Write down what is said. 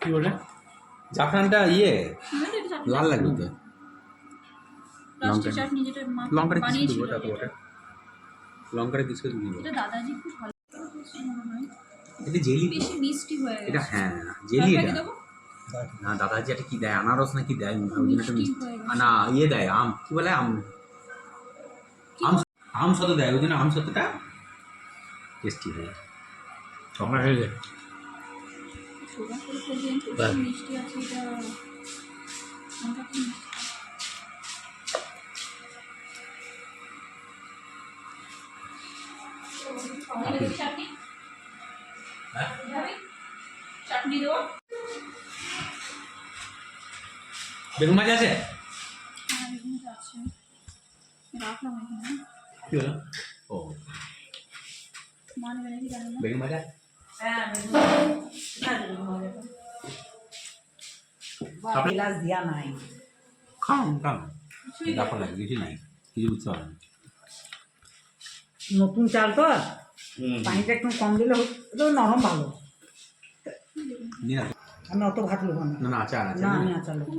কি বলে? জাফরানটা ইয়ে লাল লাগবে তো লঙ্কাটা কিছু দেবো তাতে ওটা। লঙ্কাটা কিছু দিব দাদাজি খুব ভালো করেছে। এটা জেলি বেশি মিষ্টি হয়ে এটা হ্যাঁ জেলি এটা? না দাদাজি এটা কি দেয়? আনারস না কি দেয় ওই জন্য মিষ্টি মিষ্টি। গেছে। না ইয়ে দেয় আম। কি বলে আম? আম আম সত দেয় ওই জন্য আম সতটা টেস্টি হয় হয়ে যায়। হ্যাঁ? দেবো? বেগুন ভাজা আছে? হ্যাঁ আছে। রাখলাম এখানে। কি হলো ও মানবে নাকি জানি না বেগুন ভাজা গ্লাস দিয়া নাই খাও খাও দেখো লাগে কিছু নাই কিছু বুঝতে পারে না নতুন চাল তো পানিটা একটু কম দিলে হতো, তো নরম ভালো নিয়ে আমি অত ভাত লোক না না না আচার আছে না না আমি আচার লোক